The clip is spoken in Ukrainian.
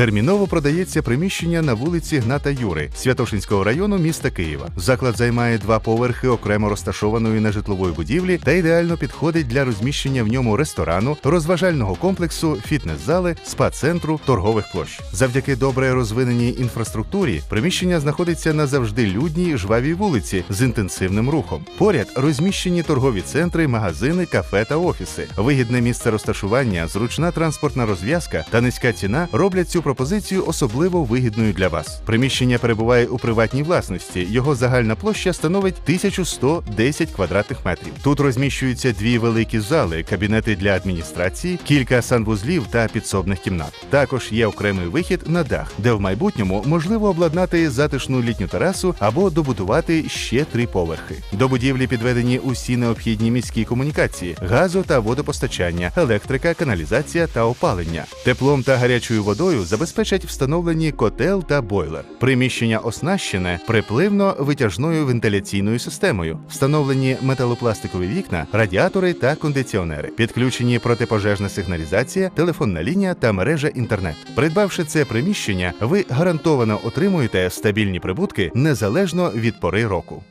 Терміново продається приміщення на вулиці Гната Юри Святошинського району міста Києва. Заклад займає два поверхи окремо розташованої нежитлової будівлі та ідеально підходить для розміщення в ньому ресторану, розважального комплексу, фітнес-зали, спа-центру, торгових площ. Завдяки добре розвиненій інфраструктурі приміщення знаходиться на завжди людній жвавій вулиці з інтенсивним рухом. Поряд розміщені торгові центри, магазини, кафе та офіси. Вигідне місце розташування, зручна транспортна розв'язка та низька ціна роблять цю пропозицію особливо вигідною для вас. Приміщення перебуває у приватній власності. Його загальна площа становить 1110 квадратних метрів. Тут розміщуються дві великі зали, кабінети для адміністрації, кілька санвузлів та підсобних кімнат. Також є окремий вихід на дах, де в майбутньому можливо обладнати затишну літню терасу або добудувати ще три поверхи. До будівлі підведені усі необхідні міські комунікації: газу та водопостачання, електрика, каналізація та опалення. Теплом та гарячою водою забезпечать встановлені котел та бойлер. Приміщення оснащене припливно-витяжною вентиляційною системою, встановлені металопластикові вікна, радіатори та кондиціонери, підключені протипожежна сигналізація, телефонна лінія та мережа інтернет. Придбавши це приміщення, ви гарантовано отримуєте стабільні прибутки незалежно від пори року.